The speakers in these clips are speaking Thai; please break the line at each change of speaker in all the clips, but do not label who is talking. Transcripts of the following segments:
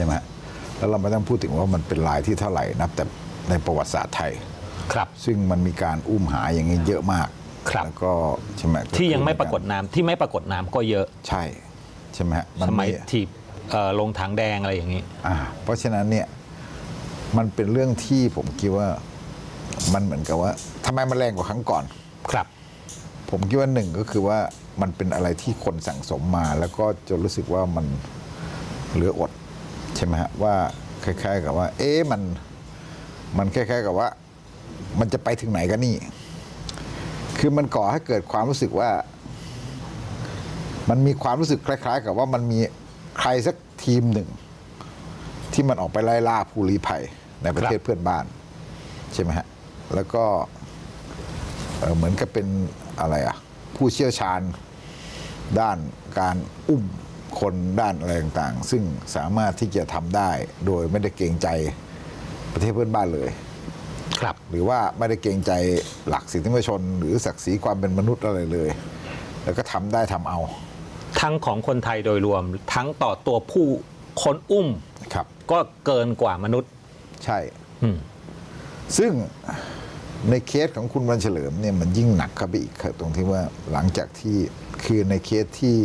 ช่ไหมแล้วเราไม่ต้องพูดถึงว่ามันเป็นลายที่เท่าไหร่นับแต่ในประวัติศาสตร์ไทย
ครับ
ซึ่งมันมีการอุ้มหาอย่างนี้เยอะมาก
ครับ
แล้วก็ใช่ไหม
ที่ยังไม่ปรากฏนามที่ไม่ปรากฏนามก็เยอะ
ใช่ใช่ไหมฮะน
สมัย
มี
ที่เอ่อลงถังแดงอะไรอย่างนี้
อ่าเพราะฉะนั้นเนี่ยมันเป็นเรื่องที่ผมคิดว่ามันเหมือนกับว่าทำไมมันแรงกว่าครั้งก่อน
ครับ
ผมคิดว่าหนึ่งก็คือว่ามันเป็นอะไรที่คนสั่งสมมา แล้วก็จนรู้สึกว่ามันเหลืออดใช่ไหมฮะว่าคล้ายๆกับว่า เอ๊ะมันมันคล้ายๆกับว่า มันจะไปถึงไหนกันนี่ คือมันก่อให้เกิดความรู้สึกว่า มันมีความรู้สึกคล้าย ๆ กับว่ามันมีใครสักทีมหนึ่ง ที่มันออกไปไล่ล่าผู้ลี้ภัยในประเทศเพื่อนบ้าน ใช่ไหมฮะ แล้วก็เหมือนกับเป็นอะไรอะ ผู้เชี่ยวชาญด้านการอุ้ม คนด้านอะไรต่างๆ ซึ่งสามารถที่จะทำได้โดยไม่ได้เกรงใจประเทศเพื่อนบ้านเลย
ครับ
หรือว่าไม่ได้เกรงใจหลักสิทธิมนุษยชน หรือศักดิ์ศรีความเป็นมนุษย์อะไรเลย แล้วก็ทำได้ทำเอา
ทั้งของคนไทยโดยรวม ทั้งต่อตัวผู้คนอุ้ม
ครับ
ก็เกินกว่ามนุษย์
ใช่
อืม
ซึ่งในเคสของคุณวันเฉลิมเนี่ยมันยิ่งหนักเข้าไปอีกครับตรงที่ว่าหลังจากที่คือในเคสที่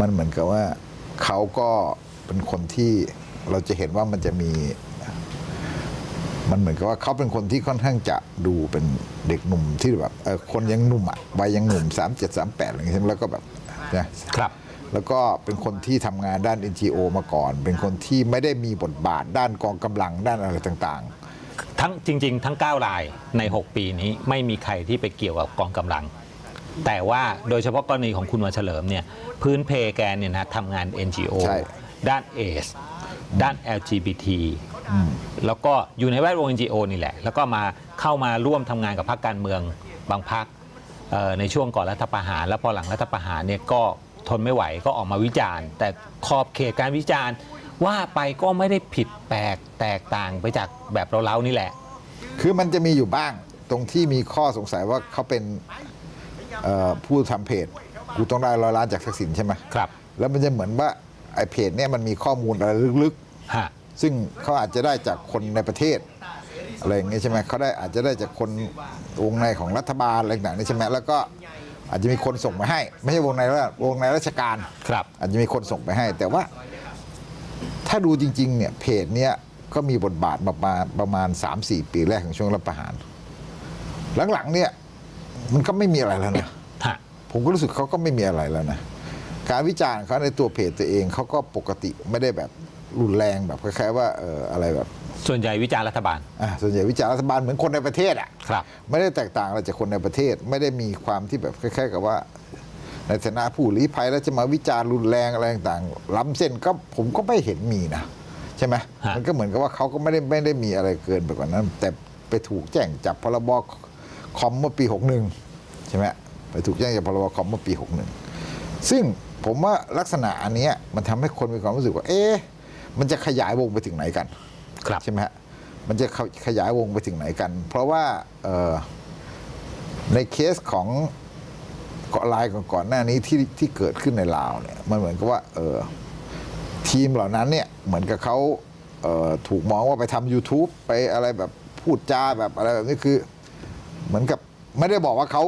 มันเหมือนกับว่าเขาก็เป็นคนที่เราจะเห็นว่ามันจะมี มันเหมือนกับว่าเขาเป็นคนที่ค่อนข้างจะดูเป็นเด็กหนุ่มที่แบบเออคนยังหนุ่มอะวัยยังหนุ่มสามเจ็ดสามแปดอะไรอย่างเงี้ยใช่ไหมแล้วก็แบบนะครับ แล้วก็เป็นคนที่ทำงานด้าน NGO มาก่อน เป็นคนที่ไม่ได้มีบทบาทด้านกองกำลังด้านอะไรต่างๆ
ทั้งจริง ๆ ทั้ง 9 รายใน 6 ปีนี้ไม่มีใครที่ไปเกี่ยวกับกองกำลัง แต่ว่าโดยเฉพาะกรณีของคุณวันเฉลิมเนี่ยพื้นเพแกนเนี่ยนะทำงาน NGO
ใช่
ด้านเอสด้าน LGBT แล้วก็อยู่ในแวดวง NGO นี่แหละ แล้วก็มาเข้ามาร่วมทำงานกับพรรคการเมืองบางพรรคเอ่อในช่วงก่อนรัฐประหาร แล้วพอหลังรัฐประหารเนี่ยก็ทนไม่ไหวก็ออกมาวิจารณ์ แต่ขอบเขตการวิจารณ์ว่าไปก็ไม่ได้ผิดแปลกแตกต่างไปจากแบบเราๆนี่แหละ
คือมันจะมีอยู่บ้างตรงที่มีข้อสงสัยว่าเขาเป็นเอ่อ ผู้ทำเพจกูต้องได้ร้อยล้านจากทักษิณใช่ไหม
ครับ
แล้วมันจะเหมือนว่าไอ้เพจเนี่ยมันมีข้อมูลอะไรลึก
ฮะ
ๆซึ่งเขาอาจจะได้จากคนในประเทศอะไรอย่างเงี้ยใช่ไหมเขาได้อาจจะได้จากคนวงในของรัฐบาลอะไรต่างๆนี่ใช่ไหมแล้วก็อาจจะมีคนส่งมาให้ ไม่ใช่วงในแล้ววงในราชการ
ครับ
อาจจะมีคนส่งไปให้ แต่ว่า ถ้าดูจริง ๆ เนี่ยเพจเนี้ยก็มีบทบาทมาประมาณประมาณ3-4 ปีแรกของช่วงรัฐประหาร หลังๆเนี่ย มันก็ไม่มีอะไรแล้วนะ
ฮะ
ผมก็รู้สึกเขาก็ไม่มีอะไรแล้วนะการวิจารณ์เขาในตัวเพจตัวเองเขาก็ปกติไม่ได้แบบรุนแรงแบบคล้ายๆว่าเอออะไรแบบ
ส่วนใหญ่วิจารณ์รัฐบาล
อะส่วนใหญ่วิจารณ์รัฐบาลเหมือนคนในประเทศอะ
ครับ
ไม่ได้แตกต่างอะไรจากคนในประเทศ ไม่ได้มีความที่แบบคล้ายๆ กับว่า ในฐานะผู้ลี้ภัยแล้วจะมาวิจารณ์รุนแรงอะไรต่างๆล้ำเส้นก็ผมก็ไม่เห็นมีนะใช่ไหม
ฮะ
มันก็เหมือนกับว่าเขาก็ไม่ได้ไม่ได้มีอะไรเกินไปกว่านั้น แต่ไปถูกแจ้งจับพรบ คอมเมื่อปี 61 ใช่ไหมไปถูกแจ้งจับพรบคอมเมื่อปี 61 ซึ่งผมว่าลักษณะอันเนี้ยมันทำให้คนมีความรู้สึกว่า เอ๊ะมันจะขยายวงไปถึงไหนกัน
ครับ
ใช่ไหมฮะมันจะขขยายวงไปถึงไหนกัน เพราะว่าเอ่อในเคสของเกาะลายก่อนๆหน้านี้ที่ที่เกิดขึ้นในลาวเนี่ยมันเหมือนกับว่าเออทีมเหล่านั้นเนี่ยเหมือนกับเขาเอ่อถูกมองว่าไปทำ YouTube ไปอะไรแบบพูดจาแบบอะไรแบบนี้คือเหมือนกับ ไม่ได้บอกว่าเขา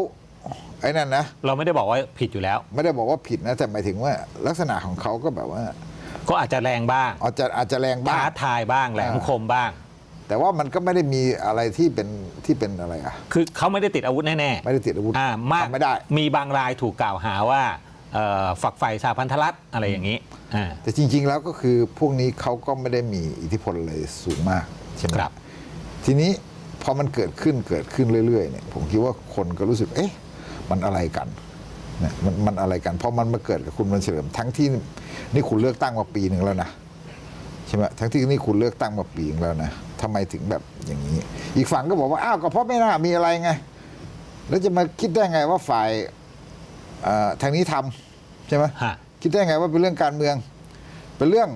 ไอ้นั่นนะ
เราไม่ได้บอกว่าผิดอยู่แล้ว
ไม่ได้บอกว่าผิดนะแต่หมายถึงว่า ลักษณะของเขาก็แบบว่า
ก็อาจจะแรงบ้าง
อาจจะอาจจะแรงบ้า
ท้างทายบ้างแหลมคมบ้าง
แต่ว่ามันก็ไม่ได้มีอะไรที่เป็นที่เป็นอะไรอะ
คือเขาไม่ได้ติดอาวุธแน่
ไม่ได้ติดอาวุธ
ๆอ่ามาก
ทำไม่ได้
มีบางรายถูกกล่าวหาว่าเอ่อฝักใฝ่สาพันธรัฐอะไรอย่างนี้อ่า
แต่จริง ๆ แล้วก็คือพวกนี้เขาก็ไม่ได้มีอิทธิพลอะไรสูงมากใช่ไหม
ครับ
ทีนี้ พอมันเกิดขึ้นเกิดขึ้นเรื่อยๆเนี่ยผมคิดว่าคนก็รู้สึกเอ๊ะมันอะไรกันเนี่ยมันมันอะไรกันเพราะมันมาเกิดกับคุณมันเฉลิมทั้งที่นี่คุณเลือกตั้งมาปีหนึ่งแล้วนะใช่ไหมทั้งที่นี่คุณเลือกตั้งมาปีหนึงแล้วนะทำไมถึงแบบอย่างนี้ อีกฝั่งก็บอกว่าอ้าวก็เพราะไม่น่ามีอะไรไง แล้วจะมาคิดได้ไงว่าฝ่ายเอ่อทางนี้ทำใช่ไหม
ฮะ
คิดได้ไงว่าเป็นเรื่องการเมือง เป็นเรื่อง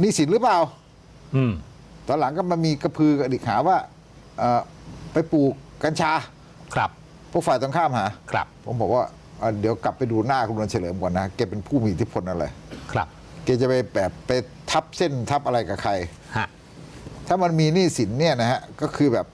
หนี้สินหรือเปล่า
อืม
ตอนหลังก็มามีกระพือกระดิกหาว่า เอ่อไปปลูกกัญชา
ครับ
พวกฝ่ายตรงข้ามหา
ครับ
ผมบอกว่าเอ่อเดี๋ยวกลับไปดูหน้าคุณวันเฉลิมก่อนนะ แกเป็นผู้มีอิทธิพลอะไร
ครับ
แกจะไปแบบไปทับเส้นทับอะไรกับใคร
ฮะ
ถ้ามันมีหนี้สินเนี่ยนะฮะก็คือแบบ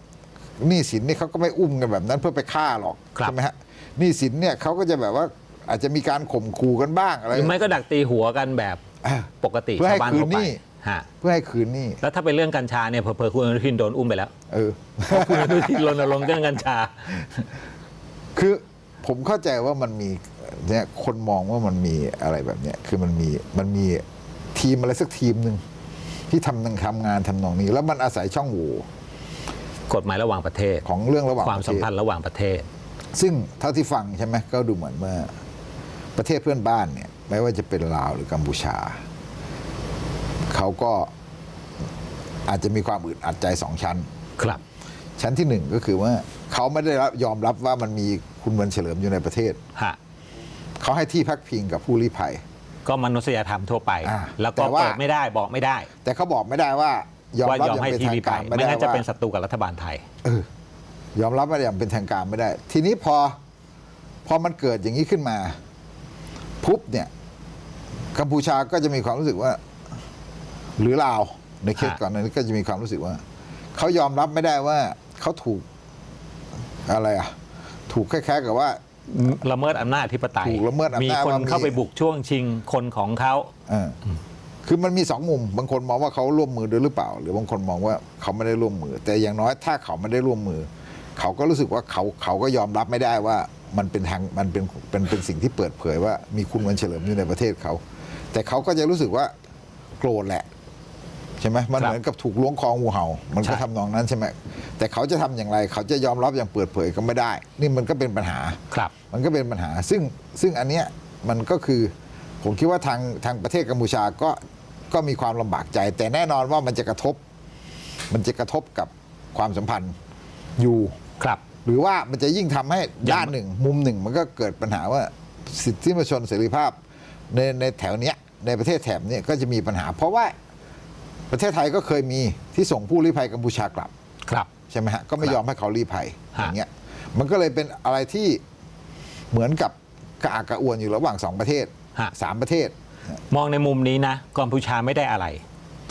หนี้สินนี่เขาก็ไม่อุ้มกันแบบนั้นเพื่อไปฆ่าหรอก
ครับ
ใช่ไหมฮะหนี้สินเนี่ยเขาก็จะแบบว่าอาจจะมีการข่มขู่กันบ้างอะไร
หรือไม่ก็ดักตีหัวกันแบบ
เออ
ปกติ
เพื่อให้
ชาวบ้าน
คืน
ทั่ว
ห
ไป
นี้
ฮะ
เพื่อให้คืนหนี้
แล้วถ้าเป็นเรื่องกัญชาเนี่ยเผลอๆคุณอนุทินโดนอุ้มไปแล้ว
เออ
เพราะคุณอนุทินรณรงค์เรื่องกัญชา
คือผมเข้าใจว่ามันมีเนี่ยคนมองว่ามันมีอะไรแบบเนี้ยคือมันมีมันมีทีมอะไรสักทีมหนึ่งที่ทำนังทำงานทำนองนี้ แล้วมันอาศัยช่องโหว่
กฎหมายระหว่างประเทศ
ของเรื่องระหว่าง
ความ
ประ
สั
เท
ม
ศ
พันธ์ระหว่างประเทศ
ซึ่งเท่าที่ฟังใช่ไหมก็ดูเหมือนว่าประเทศเพื่อนบ้านเนี่ยไม่ว่าจะเป็นลาวหรือกัมพูชา เขาก็อาจจะมีความอึดอัดใจสองชั้น
ครับ
ชั้นที่หนึ่งก็คือว่าเขาไม่ได้รับยอมรับว่ามันมีคุณวันเฉลิมอยู่ในประเทศ
ฮะ
เขาให้ที่พักพิงกับผู้ลี้ภัย
ก็มนุษยธรรมทั่วไป
อ่า
แล้วก็
แต่ว่า
เปิดไม่ได้บอกไม่ได้
แต่เขาบอกไม่ได้ว่ายอม
ว่า
รับ
ยอม
อย่าง
ให้
เป็น
ที
ทาง
วีไป
การไม่
ไม่
ได้
งั้นจะ
ว่า
เป็นศัตรูกับรัฐบาลไทย
เออยอมรับว่าอย่างเป็นทางการไม่ได้ ทีนี้พอพอมันเกิดอย่างนี้ขึ้นมาปุ๊บเนี่ยกัมพูชาก็จะมีความรู้สึกว่า หรือลาวในเคส
ฮะ
ก่อนหนานี้ก็จะมีความรู้สึกว่าเขายอมรับไม่ได้ว่าเขาถูกอะไรอะ ถูกคล้ายๆกับว่า
ละเมิดอำนาจอธิปไตย
ถูกละเมิดอำนาจ
มีคน
ว่ามี
เข้าไปบุกช่วงชิงคนของเขา
เอออคือมันมีสองมุม บางคนมองว่าเขาร่วมมือด้วยหรือเปล่า หรือบางคนมองว่าเขาไม่ได้ร่วมมือ แต่อย่างน้อยถ้าเขาไม่ได้ร่วมมือ เขาก็รู้สึกว่าเขาเขาก็ยอมรับไม่ได้ว่ามันเป็นทางมันเป็นเป็นเป็นสิ่งที่เปิดเผยว่ามีคุณวันเฉลิมอยู่ในประเทศเขา แต่เขาก็จะรู้สึกว่าโกรธแหละ ใช่ไหมมัน
ครับ
เหมือนกับถูกล้วงคองูเห่า มันก็
ใช่
ทำนองนั้นใช่ไหมแต่เขาจะทำอย่างไร เขาจะยอมรับอย่างเปิดเผยก็ไม่ได้ นี่มันก็เป็นปัญหา
ครับ
มันก็เป็นปัญหา ซึ่งซึ่งอันเนี้ยมันก็คือ ผมคิดว่าทางทางประเทศกัมพูชาก็ก็มีความลำบากใจ แต่แน่นอนว่ามันจะกระทบ มันจะกระทบกับความสัมพันธ์อยู่
ครับ
หรือว่ามันจะยิ่งทำให้
ยัง
ด้านหนึ่ง มุมหนึ่ง มันก็เกิดปัญหาว่าสิทธิมนุษยชนเสรีภาพในในแถวเนี้ยในประเทศแถบเนี้ยก็จะมีปัญหา เพราะว่า ประเทศไทยก็เคยมีที่ส่งผู้ลี้ภัยกัมพูชากลับ
ครับ
ใช่ไหมฮะก็ไม่
ครับ
ยอมให้เขารีภัย
ฮะ
อย่างเงี้ยมันก็เลยเป็นอะไรที่เหมือนกับกระอักกระอ่วนอยู่ระหว่างสองประเทศ
ฮะ
สามประเทศ
มองในมุมนี้นะกัมพูชาไม่ได้อะไร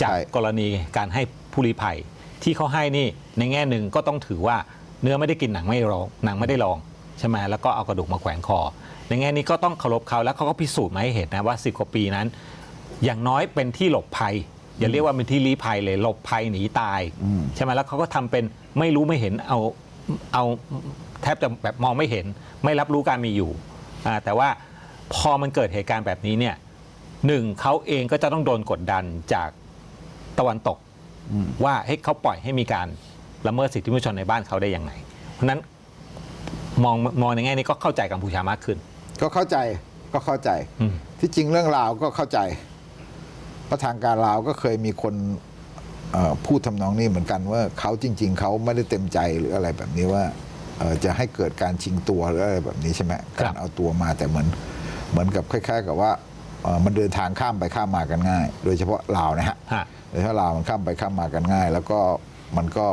จาก
ใช่
กรณีการให้ผู้ลี้ภัย ที่เขาให้นี่ในแง่หนึ่งก็ต้องถือว่าเนื้อไม่ได้กินหนังไม่ลองหนังไม่ได้ลองใช่ไหมแล้วก็เอากระดูกมาแขวนคอ ในแง่นี้ก็ต้องเคารพเขาแล้วเขาก็พิสูจน์มาให้เห็นนะว่าสิบกว่าปีนั้น อย่างน้อยเป็นที่หลบภัย อย่าเรียกว่าเป็นที่ลี้ภัยเลยหลบภัยหนีตายใช่ไหมแล้วเขาก็ทำเป็นไม่รู้ไม่เห็นเอาเอาแทบจะแบบมองไม่เห็น ไม่รับรู้การมีอยู่อ่าแต่ว่าพอมันเกิดเหตุการณ์แบบนี้เนี่ยหนึ่งเขาเองก็จะต้องโดนกดดันจากตะวันตกว่าให้เขาปล่อยให้มีการละเมิดสิทธิมนุษยชนในบ้านเขาได้ยังไง เพราะฉะนั้นมองมองในแง่นี้ก็เข้าใจกัมพูชามากขึ้น
ก็เข้าใจก็เข้าใจ
อืม
ที่จริงเรื่องราวก็เข้าใจเพ ราะทางการลาวก็เคยมีคนเอ่อพูดทำนองนี้เหมือนกันว่าเขาจริง ๆ เขาไม่ได้เต็มใจหรืออะไรแบบนี้ว่าเอ่อจะให้เกิดการชิงตัวหรืออะไรแบบนี้ใช่ไหม
ครับ
การเอาตัวมาแต่เหมือนเหมือนกับคล้าย ๆ กับว่าเอ่อมันเดินทางข้ามไปข้ามมากันง่าย โดยเฉพาะลาวนะฮะ
ฮะ
โดยเฉพาะลาวมันข้ามไปข้ามมากันง่าย แล้วก็มันก็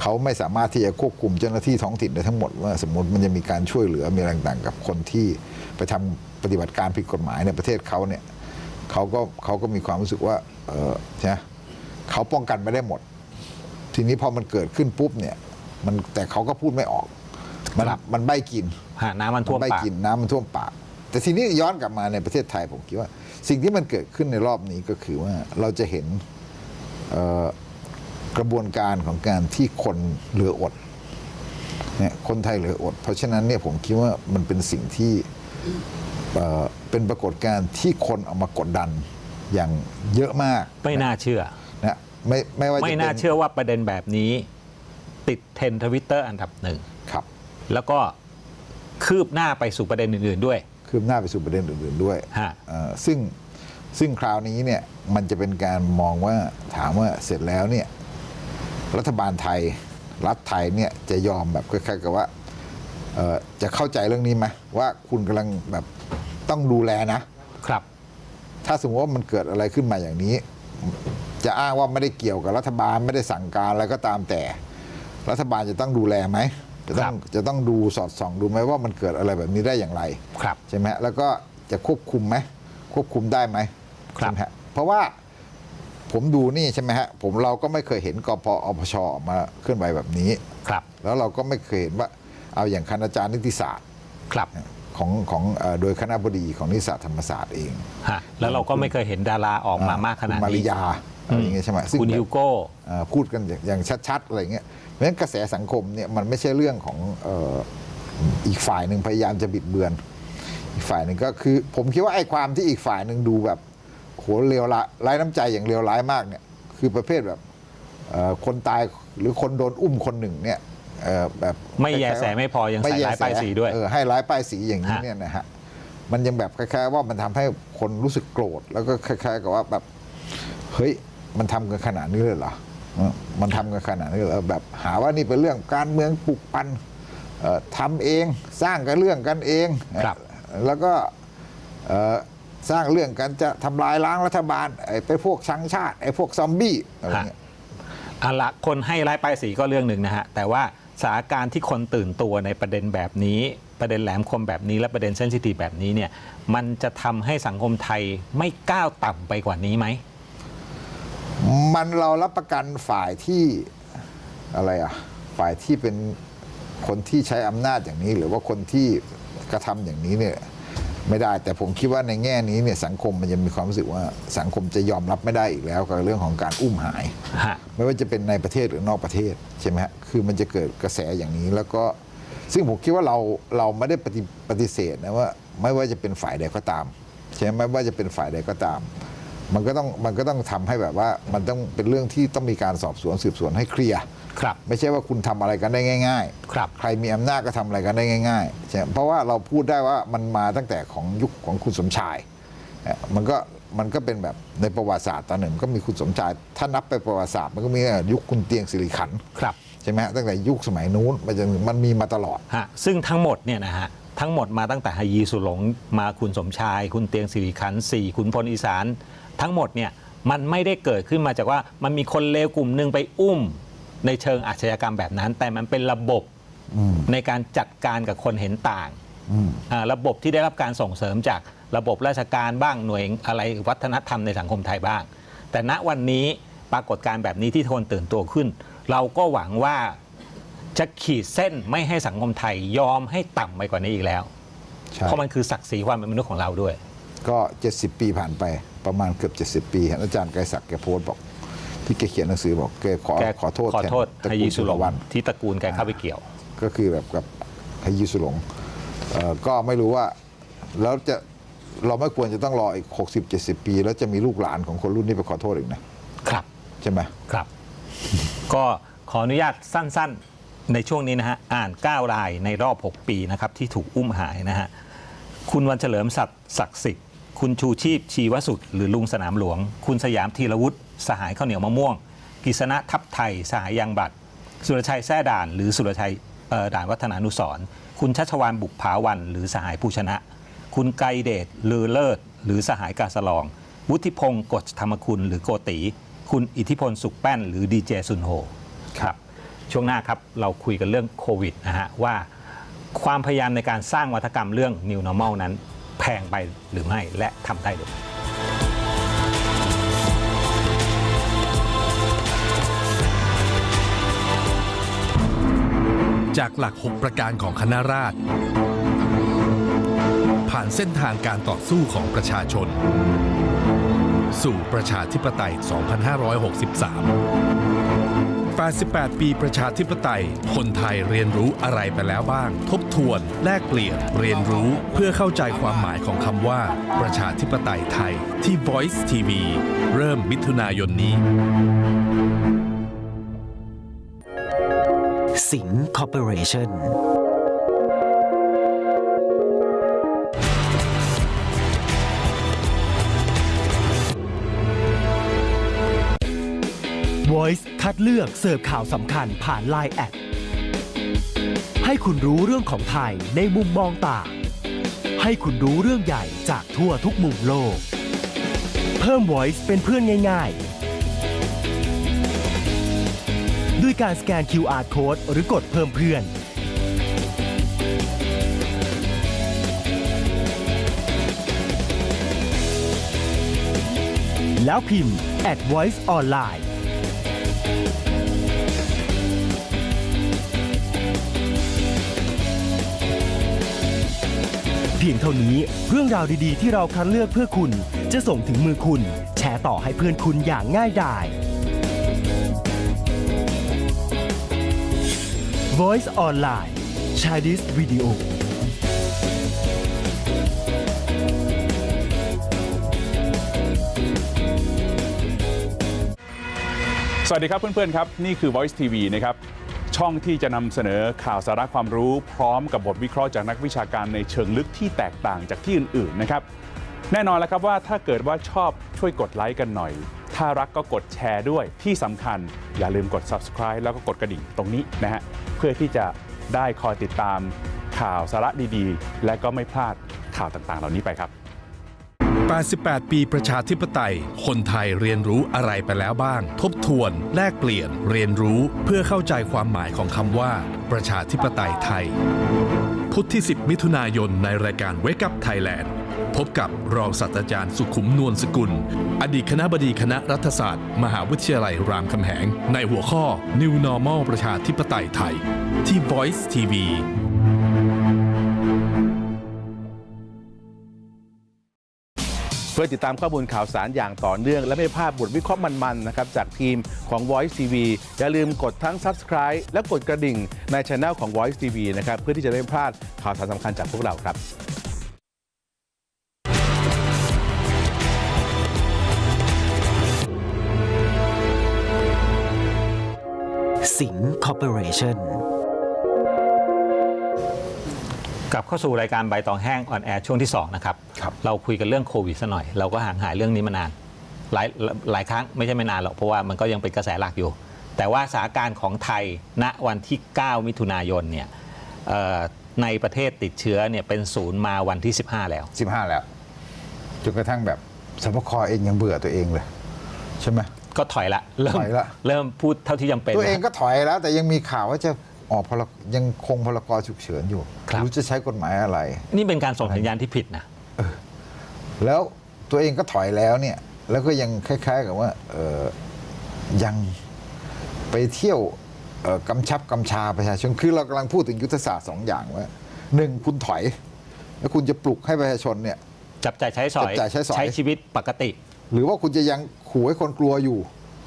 เขาไม่สามารถที่จะควบคุมเจ้าหน้าที่ท้องถิ่นได้ทั้งหมดว่าสมมติมันจะมีการช่วยเหลือมีอะไรต่างๆกับคนที่ไปทำปฏิบัติการผิดกฎหมายในประเทศเขาเนี่ย เขาก็เขาก็มีความรู้สึกว่าเออใช่ไหมเขาป้องกันไม่ได้หมด ทีนี้พอมันเกิดขึ้นปุ๊บเนี่ย มันแต่เขาก็พูดไม่ออก มัน
ครับ
มันใบกิน
ฮะน้ำมันท่วม
ใบ
ปาก
กินน้ำมันท่วมปาก แต่ทีนี้ย้อนกลับมาในประเทศไทยผมคิดว่า สิ่งที่มันเกิดขึ้นในรอบนี้ก็คือว่าเราจะเห็นเอ่อกระบวนการของการที่คนเหลืออดเนี่ยคนไทยเหลืออด เพราะฉะนั้นเนี่ยผมคิดว่ามันเป็นสิ่งที่เอ่อ เป็นปรากฏการณ์ที่คนเอามากดดันอย่างเยอะมาก
ไม่น่าเชื่อ
นะไม่ไม่ว่าจะ
ไม่
เป็น
น่าเชื่อว่าประเด็นแบบนี้ ติดเทรนทวิตเตอร์ Twitter อันดับหนึ่ง
ครับ
แล้วก็คืบหน้าไปสู่ประเด็นอื่น ๆด้วย
คืบหน้าไปสู่ประเด็นอื่น ๆ ด้วย
ฮะ
เอ่อซึ่งซึ่งคราวนี้เนี่ยมันจะเป็นการมองว่าถามว่าเสร็จแล้วเนี่ยรัฐบาลไทยรัฐไทยเนี่ยจะยอมแบบคล้ายๆกับว่าเอ่อจะเข้าใจเรื่องนี้ไหมว่าคุณกำลังแบบ ต้องดูแลนะ
ครับ
ถ้าสมมติว่ามันเกิดอะไรขึ้นมาอย่างนี้ จะอ้างว่าไม่ได้เกี่ยวกับรัฐบาลไม่ได้สั่งการอะไรก็ตามแต่ รัฐบาลจะต้องดูแลไหมจะต้อง
ครับ
จะต้องดูสอดส่องดูไหมว่ามันเกิดอะไรแบบนี้ได้อย่างไร
ครับ
ใช่ไหมฮะแล้วก็จะควบคุมไหมควบคุมได้ไหม
ครับ
ใช่ไหมฮะเพราะว่าผมดูนี่ใช่ไหมฮะผมเราก็ไม่เคยเห็นกปอปชออกมาเคลื่อนไหวแบบนี้
ครับ
แล้วเราก็ไม่เคยเห็นว่าเอาอย่างคณาจารย์นิติศาสตร์
ครับ
ของของเอ่อโดยคณะบดีของนิติศาสตร์ธรรมศาสตร์เอง
ฮะแล้วเราก็ไม่เคยเห็นดาราออกมามากขนาด
คุณมาริ
นี้
ยาอะไรอย่างเงี้ยใช่ไหมซึ่ง
คุณ
แบบ
ฮิวโก้
เอ่อพูดกันอย่างอย่างชัดๆอะไรเงี้ยเพราะฉะนั้นกระแสสังคมเนี่ยมันไม่ใช่เรื่องของเอ่ออีกฝ่ายหนึ่งพยายามจะบิดเบือน อีกฝ่ายหนึ่งก็คือ ผมคิดว่าไอ้ความที่อีกฝ่ายหนึ่งดูแบบโหเลวร้ายร้ายน้ำใจอย่างเลวร้ายมากเนี่ยคือประเภทแบบเอ่อคนตายหรือคนโดนอุ้มคนหนึ่งเนี่ย เอ่อแบบ
ไม่แยแสไม่พอยังใส่
ไม่แร้า
ยป้ายสีด้วย
เออให้ร้ายป้ายสีอย่างนี้
ฮะ
เนี่ยนะฮะมันยังแบบคล้ายๆว่ามันทำให้คนรู้สึกโกรธ แล้วก็คล้ายๆกับว่าแบบเฮ้ยมันทำกันขนาดนี้เลยเหรอเออมันทำกันขนาดนี้เลยเหรอแบบหาว่านี่เป็นเรื่องการเมืองปลุกปั่นเอ่อทำเองสร้างกันเรื่องกันเอง
ครับ
แล้วก็เอ่อสร้างเรื่องกันจะทำลายล้างรัฐบาลไอ้ไปพวกชังชาติไอ้พวกซอมบี้อะไรเงี้ย
เอาละคนให้ร้ายป้ายสีก็เรื่องหนึ่งนะฮะ แต่ว่า สถานการณ์ที่คนตื่นตัวในประเด็นแบบนี้ ประเด็นแหลมคมแบบนี้และประเด็นเซนซิทีฟแบบนี้เนี่ยมันจะทำให้สังคมไทยไม่ก้าวต่ำไปกว่านี้ไหม
มันเรารับประกันฝ่ายที่อะไรอะ ฝ่ายที่เป็นคนที่ใช้อำนาจอย่างนี้ หรือว่าคนที่กระทำอย่างนี้เนี่ย ไม่ได้ แต่ผมคิดว่าในแง่นี้เนี่ยสังคมมันจะมีความรู้สึกว่าสังคมจะยอมรับไม่ได้อีกแล้วกับเรื่องของการอุ้มหาย
ฮะ
ไม่ว่าจะเป็นในประเทศหรือนอกประเทศใช่ไหมฮะคือมันจะเกิดกระแสอย่างนี้แล้วก็ซึ่งผมคิดว่าเราเราไม่ได้ปฏิปฏิเสธนะว่า ไม่ว่าจะเป็นฝ่ายใดก็ตามใช่ไหมไม่ว่าจะเป็นฝ่ายใดก็ตาม มันก็ต้องมันก็ต้องทำให้แบบว่ามันต้องเป็นเรื่องที่ต้องมีการสอบสวนสืบสวนให้เคลียร์
ครับ
ไม่ใช่ว่าคุณทำอะไรกันได้ง่ายๆ
ครับ
ใครมีอำนาจก็ทำอะไรกันได้ง่ายๆใช่ไหมเพราะว่าเราพูดได้ว่ามันมาตั้งแต่ของยุคของคุณสมชายเอ่อมันก็มันก็เป็นแบบในประวัติศาสตร์ตอนหนึ่งก็มีคุณสมชาย ถ้านับไปประวัติศาสตร์มันก็มีตั้งแต่ยุคคุณเตียงสิริขันธ์
ครับ
ใช่ไหมฮะตั้งแต่ยุคสมัยนู้นมันจะมันมีมาตลอด
ฮะซึ่งทั้งหมดเนี่ยนะฮะทั้งหมดมาตั้งแต่ฮยีสุหลงมาคุณสมชาย คุณเตียงสิริขันธ์สี่ขุนพลอีสาน ทั้งหมดเนี่ยมันไม่ได้เกิดขึ้นมาจากว่ามันมีคนเลวกลุ่มหนึ่งไปอุ้ม ในเชิงอาชญากรรมแบบนั้น แต่มันเป็นระบบในการจัดการกับคนเห็นต่างอ่าระบบที่ได้รับการส่งเสริมจากระบบราชการบ้างหน่วยอะไรวัฒนธรรมในสังคมไทยบ้าง แต่ณวันนี้ปรากฏการณ์แบบนี้ที่คนตื่นตัวขึ้น เราก็หวังว่าจะขีดเส้นไม่ให้สังคมไทยยอมให้ต่ำไปกว่านี้อีกแล้ว
ใช่
เพราะมันคือศักดิ์ศรีความเป็นมนุษย์ของเราด้วย
ก็ 70 ปีผ่านไปประมาณเกือบ 70 ปีเห็นอาจารย์ไกรศักดิ์แกโพสต์บอก ที่แกเขียนหนังสือบอกแกขอ
แก
ขอโทษ
ขอโทษ
แทนตระ
ฮ
กู
ยี
ล
สุ
สุ
หล
รงวัน
ที่ตระกูลแกเข้าไปเกี่ยว
ก็คือแบบกับฮยิสุหลงเอ่อก็ไม่รู้ว่าแล้วจะเราไม่ควรจะต้องรออีก 60 70 ปี แล้วจะมีลูกหลานของคนรุ่นนี้ไปขอโทษอีกนะครับ ใช่ไหม
ครับ ก็ขออนุญาตสั้นๆ ในช่วงนี้นะฮะ อ่าน 9 รายในรอบ 6 ปีนะครับ ที่ถูกอุ้มหายนะฮะ คุณวันเฉลิมศักดิ์ศักดิ์สิทธิ์ คุณชูชีพชีวสุด หรือลุงสนามหลวง คุณสยามธีรวุฒิ สหายข้าวเหนียวมะม่วงกิษณะทัพไทย สหายยางบัตรสุรชัยแท่ด่าน หรือสุรชัยด่านวัฒนานุสรคุณชัชวานบุกผาวัน หรือสหายผู้ชนะ คุณไกเดชลือเลิศ หรือสหายกาสลอง วุฒิพงศ์กฎธรรมคุณ หรือโกติ คุณอิทธิพลสุขแป้น หรือดีเจซุนโฮครับ ช่วงหน้าครับเราคุยกันเรื่องโควิดนะฮะว่าความพยายามในการสร้างวัฒกรรมเรื่อง New Normal นั้น แพงไปหรือไม่และทำได้หรือไม่
จากหลัก 6 ประการของคณะราษฎรผ่านเส้นทางการต่อสู้ของประชาชน สู่ประชาธิปไตย 2563 88 ปีประชาธิปไตย คนไทยเรียนรู้อะไรไปแล้วบ้าง ทบทวน แลกเปลี่ยน เรียนรู้เพื่อเข้าใจความหมายของคำว่า ประชาธิปไตยไทยที่ Voice TV เริ่มมิถุนายนนี้
สิงห์คอร์ปอเรชั่น
Voice คัดเลือกเสิร์ฟข่าวสำคัญผ่าน Line แอดให้คุณรู้เรื่องของไทยในมุมมองต่าง ให้คุณรู้เรื่องใหญ่จากทั่วทุกมุมโลก เพิ่ม Voice เป็นเพื่อนง่ายๆ ด้วยการสแกน QR Code หรือกดเพิ่มเพื่อน แล้วพิมพ์ at voice online เพียงเท่านี้เรื่องราวดีๆ ที่เราคัดเลือกเพื่อคุณ จะส่งถึงมือคุณ แชร์ต่อให้เพื่อนคุณอย่างง่ายดาย Voice Online Chinese Video
สวัสดีครับเพื่อนๆครับ นี่คือ Voice TV นะครับ ช่องที่จะนำเสนอข่าวสาระความรู้ พร้อมกับบทวิเคราะห์จากนักวิชาการในเชิงลึกที่แตกต่างจากที่อื่นๆนะครับ แน่นอนแล้วครับว่าถ้าเกิดว่าชอบช่วยกดไลค์กันหน่อย ถ้ารักก็กดแชร์ด้วยที่สำคัญ อย่าลืมกด subscribe แล้วก็กดกระดิ่งตรงนี้นะฮะเพื่อที่จะได้คอยติดตามข่าวสาระดีๆ และก็ไม่พลาดข่าวต่างๆ เหล่านี้ไปครับ
88 ปีประชาธิปไตย คนไทยเรียนรู้อะไรไปแล้วบ้าง ทบทวน แลกเปลี่ยน เรียนรู้เพื่อเข้าใจความหมายของคำว่า ประชาธิปไตยไทย พุธที่ 10 มิถุนายนในรายการ Wake Up Thailand พบกับรองศาสตราจารย์สุขุมนวลสกุล อดีตคณะบดีคณะรัฐศาสตร์ มหาวิทยาลัยรามคำแหง ในหัวข้อ New Normal ประชาธิปไตยไทย ที่ Voice TV
เพื่อติดตามข้อมูลข่าวสารอย่างต่อเนื่อง และไม่พลาดบทวิเคราะห์มันๆนะครับ จากทีมของ Voice TV อย่าลืมกดทั้ง Subscribe และกดกระดิ่งในช anel ของ Voice TV นะครับ เพื่อที่จะได้ไม่พลาดข่าวสารสำคัญจากพวกเราครับ
สิงคอร์ปอเรชั่น
กลับเข้าสู่รายการใบตองแห้งออนแอร์ช่วงที่ 2 นะครับ
ครับ
เราคุยกันเรื่องโควิดซะหน่อย เราก็ห่างหายเรื่องนี้มานาน หลายหลายครั้งไม่ใช่ไม่นานหรอก เพราะว่ามันก็ยังเป็นกระแสหลักอยู่ แต่ว่าสถานการณ์ของไทยณวันที่ 9 มิถุนายนเนี่ยเอ่อในประเทศติดเชื้อเนี่ยเป็นศูนย์มาวันที่ 15 แล้ว
15 แล้ว จนกระทั่งแบบสบคเองยังเบื่อตัวเองเลย ใช่ไหม
ก็ถอยละเริ่ม
ถอยละ
เริ่มพูดเท่าที่จำเป็น
ตัวเอง
นะ
ก็ถอยแล้ว แต่ยังมีข่าวว่าจะออกพลยังคงพลกรฉุกเฉินอยู่
ครับ
รู้จะใช้กฎหมายอะไร
นี่เป็นการส่งสัญญาณที่ผิดนะ
แล้วตัวเองก็ถอยแล้วเนี่ย แล้วก็ยังคล้าย ๆ กับว่าเออยังไปเที่ยวเอ่อกำชับกำชาประชาชนคือเรากำลังพูดถึงยุทธศาสตร์สองอย่างว่าหนึ่งคุณถอย แล้วคุณจะปลุกให้ประชาชนเนี่ย
จับจ่ายใช้สอย
จับจ่ายใช้สอย
ใช้ชีวิตปกติ
หรือว่าคุณจะยังขู่ให้คนกลัวอยู่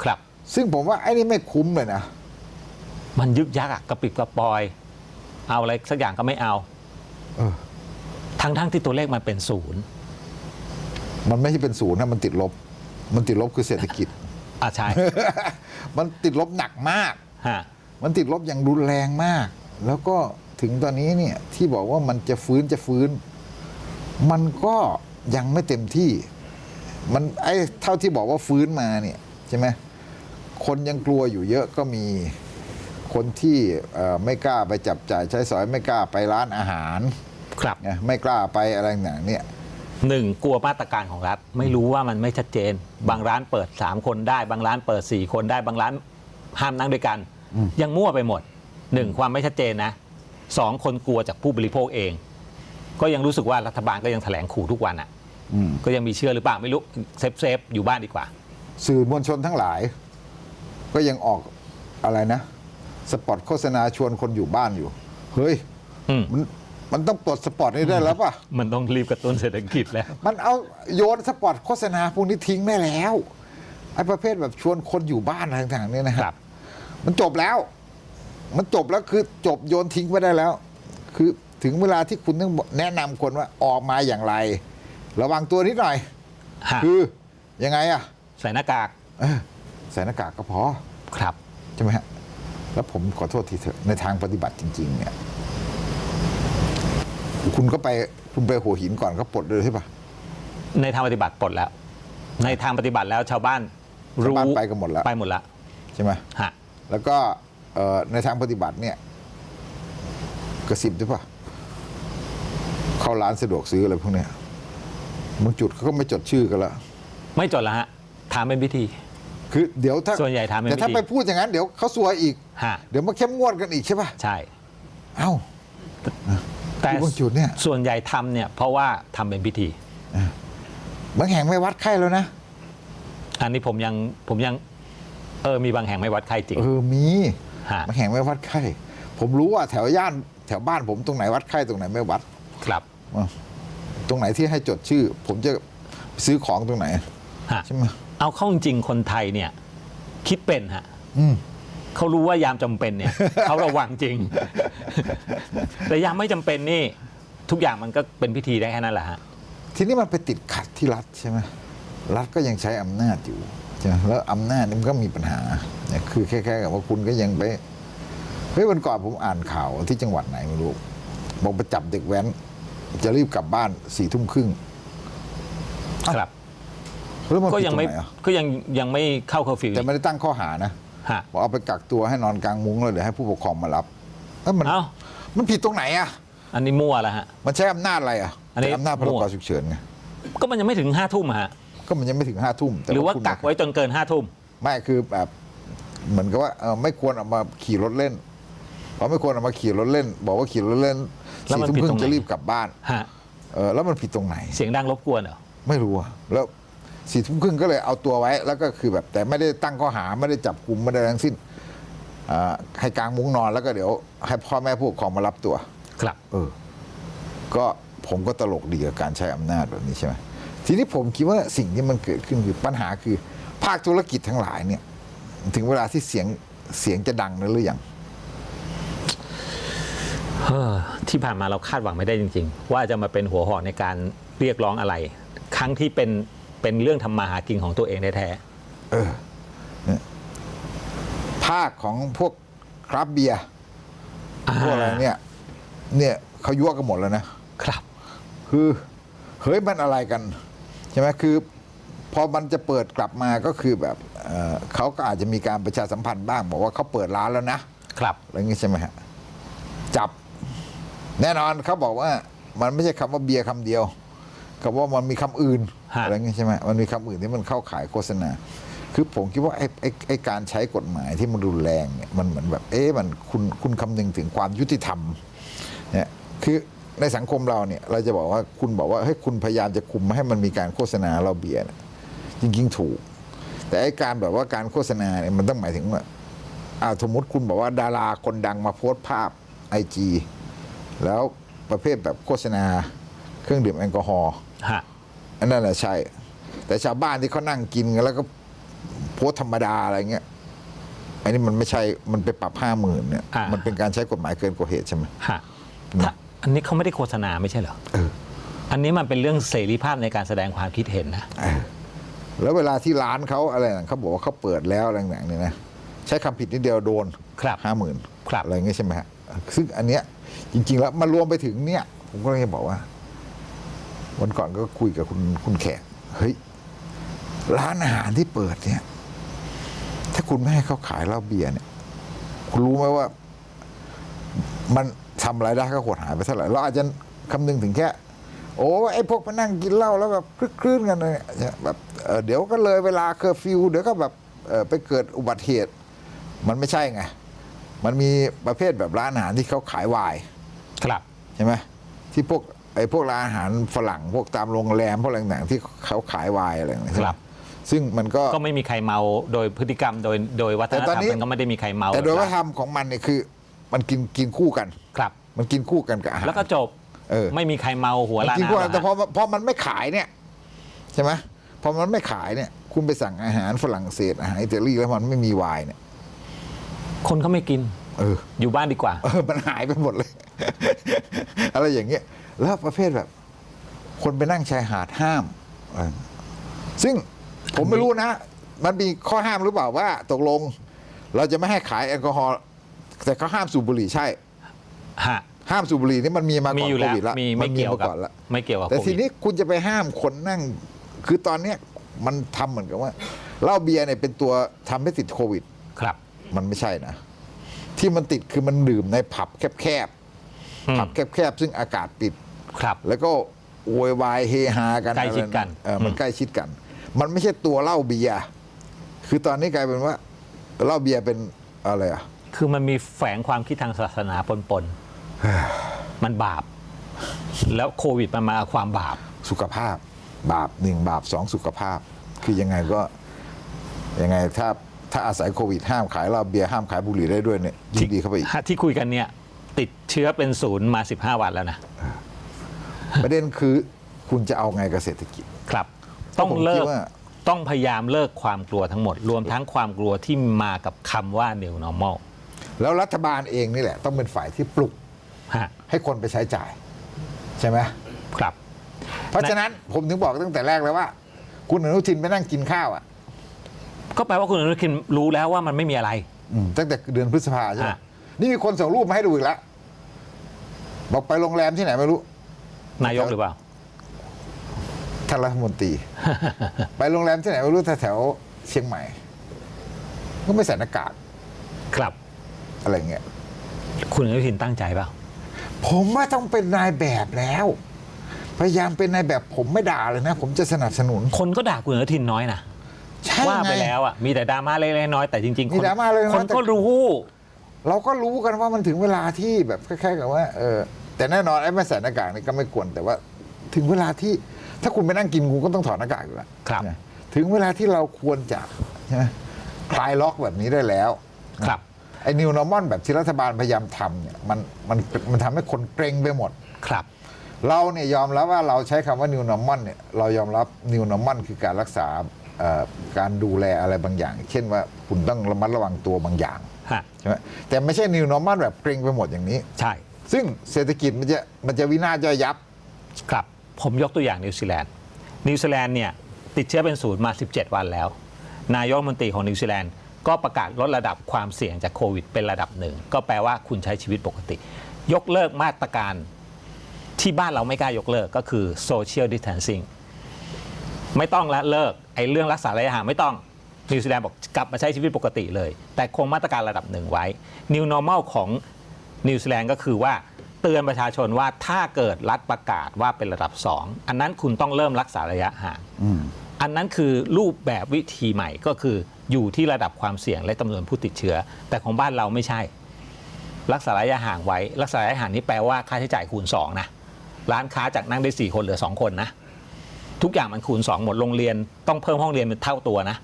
ครับ
ซึ่งผมว่าไอ้นี่ไม่คุ้มเลยนะ
มันยึกยักอะกระปิบกระปอย เอาอะไรสักอย่างก็ไม่เอา
เออ
ทั้งทั้งๆที่ตัวเลขมันเป็นศูนย์
มันไม่ใช่เป็นศูนย์นะมันติดลบ มันติดลบคือเศรษฐกิจ
อะใช่
มันติดลบหนักมาก
ฮะ
มันติดลบอย่างรุนแรงมาก แล้วก็ถึงตอนนี้เนี่ยที่บอกว่ามันจะฟื้นจะฟื้น มันก็ยังไม่เต็มที่ มันไอ้เท่าที่บอกว่าฟื้นมาเนี่ยใช่ไหมคนยังกลัวอยู่เยอะก็มีคนที่เอ่อไม่กล้าไปจับจ่ายใช้สอยไม่กล้าไปร้านอาหาร
ครับ
ไงไม่กล้าไปอะไรต่างๆเนี่ย
หนึ่งกลัวมาตรการของรัฐไม่รู้ว่ามันไม่ชัดเจน บางร้านเปิด 3 คนได้ บางร้านเปิด 4 คนได้บางร้านห้ามนั่งด้วยกัน ยังมั่วไปหมดหนึ่งความไม่ชัดเจนนะสองคนกลัวจากผู้บริโภคเอง ก็ยังรู้สึกว่ารัฐบาลก็ยังแถลงขู่ทุกวันอะ
อืม
ก็ยังมีเชื่อหรือเปล่าไม่รู้เซฟเซฟอยู่บ้านดีกว่า
สื่อมวลชนทั้งหลาย ก็ยังออกอะไรนะ สปอตโฆษณาชวนคนอยู่บ้านอยู่ เฮ้ย
อืม
มันมันต้องปลดสปอตนี้ได้แล้วป่ะ
มันต้องรีบกระตุ้นเศรษฐกิจแล้ว
มันเอาโยนสปอตโฆษณาพวกนี้ทิ้งได้แล้วไอ้ประเภทแบบชวนคนอยู่บ้านอะไรต่างๆเนี่ยนะค
ครั
รับมันจบแล้ว มันจบแล้วคือจบโยนทิ้งไปได้แล้ว คือถึงเวลาที่คุณต้องแนะนำคนว่าออกมาอย่างไร ระวังตัวนิดหน่อย
ฮะ
คือยังไงอะ
ใส่หน้ากาก
เออใส่หน้ากากก็พอ
ครับ
ใช่ไหมฮะ แล้วผมขอโทษทีเถอะในทางปฏิบัติจริง ๆ เนี่ย คุณก็ไปคุณไปหัวหินก่อนก็ปลดเลยใช่ปะ
ในทางปฏิบัติปลดแล้ว ในทางปฏิบัติแล้วชาวบ้าน
ชาวบ้านไปกันหมดแล้ว
ไปหมดแล้ว
ใช่ไหม
ฮะ
แล้วก็เอ่อในทางปฏิบัติเนี่ย กระสิบใช่ปะเข้าร้านสะดวกซื้ออะไรพวกเนี้ย บางจุดเขาก็ไม่จดชื่อกันแล้ว
ไม่จดแล้วฮะถามเป็นพิธี
คือเดี๋ยวถ้า
ส่วนใหญ่ทำเป็น
แต่ถ้า
พิธี
ไปพูดอย่างนั้นเดี๋ยวเขาซวยอีก
ฮะ
เดี๋ยวมาเข้มงวดกันอีกใช่ปะ
ใช่
เอ้า
แต่
ที่บางจุดเนี่ย
ส่วนใหญ่ทำเนี่ยเพราะว่าทำเป็นพิธี
บางแห่งไม่วัดไข้แล้วนะ
อันนี้ผมยังผมยังเออมีบางแห่งไม่วัดไข้จริง
เออมี
ฮะ
มาแห่งไม่วัดไข้ ผมรู้ว่าแถวย่านแถวบ้านผมตรงไหนวัดไข้ตรงไหนไม่วัด
ครับ
ตรงไหนที่ให้จดชื่อ ผมจะซื้อของตรงไหน
ฮะ
ใช่ไหม
เอาเข้าจริงๆคนไทยเนี่ย คิดเป็นฮะ
อืม
เขารู้ว่ายามจำเป็นเนี่ย เขาระวังจริง แต่ยามไม่จำเป็นนี่ ทุกอย่างมันก็เป็นพิธีได้แค่นั้นแหละฮะ
ทีนี้มันไปติดขัดที่รัฐใช่ไหมรัฐก็ยังใช้อำนาจอยู่ใช่ไหมแล้วอำนาจนี่มันก็มีปัญหาเนี่ยคือแค่ๆกับว่าคุณก็ยังไปเฮ้ยวันก่อนผมอ่านข่าวที่จังหวัดไหนไม่รู้บอกไปจับเด็กแว้น จะรีบกลับบ้านสี่ทุ่มครึ่ง
ครับ
แล้วมัน
ก็
ผิด
ยัง
ตรง
ไม่
ไหนอะ
ก็ยังยังไม่เข้าเคอร์ฟิว
แต่ไม่ได้ตั้งข้อหานะ
ฮะ
บอกเอาไปกักตัวให้นอนกลางมุ้งแล้วเดี๋ยวให้ผู้ปกครองมารับเอ้ยมัน
เอ้า
มันผิดตรงไหนอะ
อันนี้มั่วแล้วฮะ
มันใช้อำนาจอะไรอะ
อันนี้
ใช้อำนาจพร
มั่
ก
ว
ฉุกเฉินไง
ก็มันยังไม่ถึงห้าทุ่มอะฮะ
ก็มันยังไม่ถึงห้าทุ่มแต่
หรือว่า
คุณ
กักไว้จนเกินห้าทุ่ม
ไม่คือแบบเหมือนกับว่าเออไม่ควรออกมาขี่รถเล่นเพราะไม่ควรออกมาขี่รถเล่น บอกว่าขี่รถเล่น
แล้ว
สี่
มัน
ทุ่ม
ผิด
ครึ่
ตรงงไหน
จะรีบกลับบ้าน
ฮะ
เออแล้วมันผิดตรงไหน
เสียงดังรบกวนเหรอ
ไม่รู้อะแล้วสี่ทุ่มครึ่งก็เลยเอาตัวไว้ แล้วก็คือแบบแต่ไม่ได้ตั้งข้อหาไม่ได้จับกลุ่มไม่ได้ทั้งสิ้นอ่าให้กลางมุ้งนอนแล้วก็เดี๋ยว ให้พ่อแม่ผู้ปกครองมารับตัว
ครับ
เออ ก็ผมก็ตลกดีกับการใช้อำนาจแบบนี้ใช่ไหมทีนี้ผมคิดว่าสิ่งที่มันเกิดขึ้นคือปัญหาคือ ภาคธุรกิจทั้งหลายเนี่ย ถึงเวลาที่เสียงเสียงจะดังนั้นหรือยัง
เฮ้อ ที่ผ่านมาเราคาดหวังไม่ได้จริง ๆ ว่าจะมาเป็นหัวหอกในการเรียกร้องอะไร ครั้งที่เป็นเป็นเรื่องทำมาหากินของตัวเองแท้
เออเนี่ยภาคของพวกคราฟต์เบียร์
ๆ
พวกอะไรเนี่ย เนี่ยเขายั่วกันหมดแล้วนะ
ครับ
คือเฮ้ยมันอะไรกัน ใช่ไหมคือ พอมันจะเปิดกลับมาก็คือแบบเอ่อเขาก็อาจจะมีการประชาสัมพันธ์บ้าง บอกว่าเขาเปิดร้านแล้วนะครับ อะไรอย่างงี้ใช่ไหมฮะจับ แน่นอนเขาบอกว่ามันไม่ใช่คำว่าเบียร์คำเดียวเขาว่ามันมีคำอื่น
ฮะ
อะไรอย่างงี้ใช่ไหมมันมีคำอื่นที่มันเข้าขายโฆษณา คือผมคิดว่าไอ้ไอ้ไอ้การใช้กฎหมายที่มันรุนแรงเนี่ยมันเหมือนแบบเอ๊ะมันคุณคุณคำนึงถึงความยุติธรรมเนี่ยคือในสังคมเราเนี่ยเราจะบอกว่าคุณบอกว่าให้ยคุณพยายามจะคุมไม่ให้มันมีการโฆษณาเหล้าเบียร์เนี่ยจริงๆถูก แต่ไอ้การแบบว่าการโฆษณาเนี่ยมันต้องหมายถึงว่าอ่าสมมติคุณบอกว่าดาราคนดังมาโพสต์ภาพไอจี แล้วประเภทแบบโฆษณาเครื่องดื่มแอลกอฮอล์
ฮะ
อันนั้นแหละใช่ แต่ชาวบ้านที่เขานั่งกินกันแล้วก็โพสต์ธรรมดาอะไรเงี้ยอันนี้มันไม่ใช่มันไปปรับห้าหมื่นเนี่ย
อ่ามั
มันเป็นการใช้กฎหมายเกินกว่าเหตุใช่ไหม
ฮะถ้าอันนี้เขาไม่ได้โฆษณาไม่ใช่เหรอ
เออ
อันนี้มันเป็นเรื่องเสรีภาพในการแสดงความคิดเห็นนะ
แล้วเวลาที่ร้านเขาอะไรนะเขาบอกว่าเขาเปิดแล้วอะไรอย่างเนี้ยนะใช้คำผิดนิดเดียวโดน
ครับ
ห้าหมื่น
ครับ
อะไรอย่างเงี้ยใช่ไหมฮะ ซึ่งอันเนี้ยจริง ๆ แล้วมารวมไปถึงเนี่ยผมก็เลยบอกว่า วันก่อนก็คุยกับคุณคุณแขกเฮ้ยร้านอาหารที่เปิดเนี่ย ถ้าคุณไม่ให้เขาขายเหล้าเบียร์เนี่ย คุณรู้ไหมว่า มันทำรายได้ก็หดหายไปเท่าไหร่เราอาจจะคำนึงถึงแค่โอ้ไอ้พวกมานั่งกินเหล้าแล้วแบบคลื่นๆกันเนี่ยแบบเเดี๋ยวก็เลยเวลาเคอร์ฟิวเดี๋ยวก็แบบไปเกิดอุบัติเหตุ มันไม่ใช่ไง มันมีประเภทแบบร้านอาหารที่เขาขายวาย
ครับ
ใช่ไหมที่พวกไอ้พวกร้านอาหารฝรั่งพวกตามโรงแรมพวกอะไรต่างๆที่เขาขายวายอะไรอย่างเงี้ยใช่ไหม
ครับ
ซึ่งมันก็
ก็ไม่มีใครเมาโดยพฤติกรรมโดยโดยวัฒน
แต่
ธ
ต
ร
อน
รม
นี้
มันก็ไม่ได้มีใครเมา
แต่โดยวัฒนธรรมของมันเนี่ยคือ มันกินกินคู่กัน
ครับ
มันกินคู่กันกับอาหาร
แล้วก็จบ
เออ
ไม่มีใครเมาหัว
มัน
ล้าน
กิน
อา
คู่
หา
กั
ร
นแต่พอพอมันไม่ขายเนี่ยใช่ไหมพอมันไม่ขายเนี่ย คุณไปสั่งอาหารฝรั่งเศสอาหารอิตาลีแล้วมันไม่มีไวน์เนี่ย
คนเขาไม่กิน
เออ
อยู่บ้านดีกว่า
เออมันหายไปหมดเลย อะไรอย่างเงี้ย แล้วประเภทแบบ คนไปนั่งชายหาดห้ามเออซึ่งผมไม่รู้นะ มันมีข้อห้ามหรือเปล่าว่า ตกลง เราจะไม่ให้ขายแอลกอฮอล์แต่เขาห้ามสูบบุหรี่ใช่
ฮะ
ห้ามสูบบุหรี่นี่มันมีมา
มี
ก่อน
อยู่
โค
แล้ว
วิดละ
มี
น
ไม่เกี่ยว
มา
กับ
ก่อนละ
ไม่เกี่ยวกับ
แต่
โค
ที
วิด
นี้คุณจะไปห้ามคนนั่ง คือตอนเนี้ยมันทำเหมือนกับว่าเหล้าเบียร์เนี่ยเป็นตัวทำให้ติดโควิด
ครับ
มันไม่ใช่นะ ที่มันติดคือมันดื่มในผับแคบ
อื
ๆ
ม
ผับแคบๆซึ่งอากาศปิด
ครับ
แล้วก็โวยวายเฮฮากัน
ใกล้ชิดกัน
เออมัน
อืม
ใกล้ชิดกัน มันไม่ใช่ตัวเหล้าเบียร์คือตอนนี้กลายเป็นว่าเหล้าเบียร์เป็นอะไรอะ
คือมันมีแฝงความคิดทางศาสนาปนๆมันบาป แล้วโควิดมันมาความบาป
สุขภาพ บาปหนึ่งบาปสองสุขภาพ คือยังไงก็ยังไงถ้า ถ้าอาศัยโควิดห้ามขายเหล้าเบียร์ห้ามขายบุหรี่ได้ด้วยเนี่ยยิ่งดีเข้าไปอีก
ที่คุยกันเนี่ย ติดเชื้อเป็นศูนย์มา 15 วันแล้วนะ
ประเด็นคือคุณจะเอาไงกับเศรษฐกิจ
ครับ ต้อง
ผม
เลิ
คิ
ก
ดว่า
ต้องพยายามเลิกความกลัวทั้งหมด รวมทั้งความกลัวที่มากับคำว่า new normal
แล้วรัฐบาลเองนี่แหละ ต้องเป็นฝ่ายที่ปลุก
ฮะ
ให้คนไปใช้จ่าย ใช่ไหม
ครับ
เพราะฉะนั้นผมถึงบอกตั้งแต่แรกแล้วว่า คุณอนุทินไปนั่งกินข้าวอะ
ก็แปลว่าคุณอนุทินรู้แล้วว่ามันไม่มีอะไร
ตั้งแต่เดือนพฤษภาใช่ไหม
อะ
นี่มีคนส่งรูปมาให้ดูอีกแล้วบอกไปโรงแรมที่ไหนไม่รู้
นายกหรือเปล่า
ท่านรัฐมนตรี ไปโรงแรมที่ไหนไม่รู้แถวๆเชียงใหม่ ก็ไม่ใส่หน้ากาก
ครับ
อะไรเงี้ย
คุณอนุทินตั้งใจเปล่า
ผมว่าต้องเป็นนายแบบแล้ว พยายามเป็นนายแบบผมไม่ด่าเลยนะ ผมจะสนับสนุน
คนก็ด่าคุณอนุทินน้อยนะ
ใช่
ว่าไป
ไง
แล้วอะมีแต่ดราม่าเล็กๆน้อยๆแต่จริงๆ
มี
คน
ดราม่าเล็กๆน้อยๆ
คนก็รู้
เราก็รู้กันว่ามันถึงเวลาที่แบบคล้ายๆกับว่าเออแต่แน่นอนไอ้ไม่ใส่หน้ากากนี่ก็ไม่ควรแต่ว่า ถึงเวลาที่ถ้าคุณไปนั่งกินคุณก็ต้องถอดหน้ากากอยู่แล้ว
ครับ
นะถึงเวลาที่เราควรจะใช่ไหมคลายล็อกแบบนี้ได้แล้ว
ครับ
ไอ้นิวนอร์มอนแบบที่รัฐบาลพยายามทำเนี่ยมันมันมันทำให้คนเกรงไปหมด
ครับ
เราเนี่ยยอมรับว่าเราใช้คำว่า new normal เนี่ยเรายอมรับ new normal คือการรักษาเอ่อ การดูแลอะไรบางอย่าง เช่นว่าคุณต้องระมัดระวังตัวบางอย่าง
ฮะ
ใช่ไหมแต่ไม่ใช่ new normal แบบเกรงไปหมดอย่างนี้
ใช่
ซึ่งเศรษฐกิจมันจะมันจะวินาศย่อยยับ
ครับ ผมยกตัวอย่างนิวซีแลนด์ นิวซีแลนด์เนี่ยติดเชื้อเป็นศูนย์มา 17 วันแล้ว นายกรัฐมนตรีของนิวซีแลนด์ก็ประกาศลดระดับความเสี่ยงจากโควิด เป็นระดับหนึ่ง ก็แปลว่าคุณใช้ชีวิตปกติ ยกเลิกมาตรการที่บ้านเราไม่กล้ายกเลิกก็คือ social distancing ไม่ต้องละเลิกไอ้เรื่องรักษาระยะห่างไม่ต้องนิวซีแลนด์บอกกลับมาใช้ชีวิตปกติเลย แต่คงมาตรการระดับหนึ่งไว้ New Normal ของนิวซีแลนด์ก็คือว่าเตือนประชาชนว่าถ้าเกิดรัฐประกาศว่าเป็นระดับ 2 อันนั้นคุณต้องเริ่มรักษาระยะห่าง อันนั้นคือรูปแบบวิธีใหม่ก็คืออยู่ที่ระดับความเสี่ยงและจำนวนผู้ติดเชื้อ แต่ของบ้านเราไม่ใช่ รักษาระยะห่างไว้ รักษาระยะห่างนี้แปลว่าค่าใช้จ่ายคูณ 2 นะ ร้านค้าจากนั่งได้ 4 คนเหลือ 2 คนนะ ทุกอย่างมันคูณ 2 หมดโรงเรียน ต้องเพิ่มห้องเรียนเป็นเท่าตัวนะ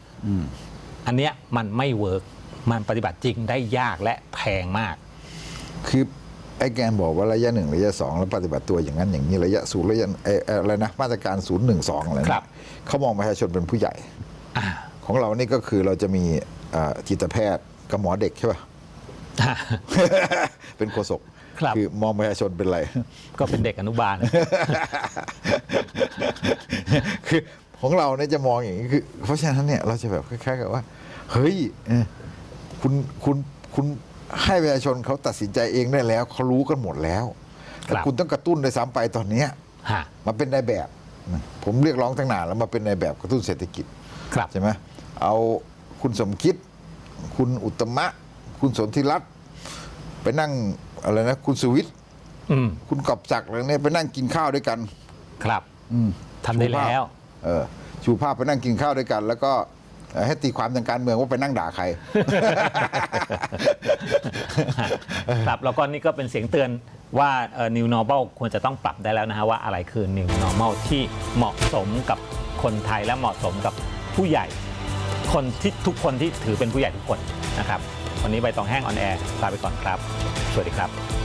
อันเนี้ยมันไม่เวิร์กมันปฏิบัติจริงได้ยากและแพงมาก
คือไอ้แกนบอกว่าระยะหนึ่งระยะสองแล้วปฏิบัติตัวอย่างนั้นอย่างนี้ระยะศูนย์ระยะเอ่อเอ่ออะไรนะมาตรการศูนย์หนึ่งสองอะไรนะครับ เขามองประชาชนเป็นผู้ใหญ่
อ่า
ของเรานี่ก็คือเราจะมีเอ่อจิตแพทย์กับหมอเด็กใช่ป่ะ เป็นโฆษก
ครับ
อมองประชาชนเป็นอะไร
ก็เป็นเด็กอนุบาล
คือของเราเนี่ยจะมองอย่างนี้คือ เพราะฉะนั้นเนี่ยเราจะแบบคล้ายๆกับว่า เฮ้ยเออคุณคุณคุณให้ประชาชนเขาตัดสินใจเองได้แล้วเขารู้กันหมดแล้ว
ครับ
แต่คุณต้องกระตุ้นในซ้ำไปตอนเนี้ย
ฮะ
มาเป็นนายแบบนะผมเรียกร้องตั้งนานแล้วมาเป็นนายแบบกระตุ้นเศรษฐกิจ
ครับ
ใช่ไหมเอาคุณสมคิด คุณอุตมะ คุณสนธิรัตน์ไปนั่ง อะไรนะคุณสุวิทย์
อืม
คุณกอบศักดิ์อะไรเนี่ยไปนั่งกินข้าวด้วยกัน
ครับ
อืม
ทำได้แล้ว
เออชูภาพไปนั่งกินข้าวด้วยกัน แล้วก็เอ่อให้ตีความทางการเมืองว่าไปนั่งด่าใคร
ครับแล้วก็นี่ก็เป็นเสียงเตือนว่าเอ่อ new normal ควรจะต้องปรับได้แล้วนะฮะว่าอะไรคือ new normal ที่เหมาะสมกับคนไทยและเหมาะสมกับผู้ใหญ่ คนที่ทุกคนที่ถือเป็นผู้ใหญ่ทุกคนนะครับ วันนี้ใบตองแห้งออนแอร์ลาไปก่อนครับ สวัสดีครับ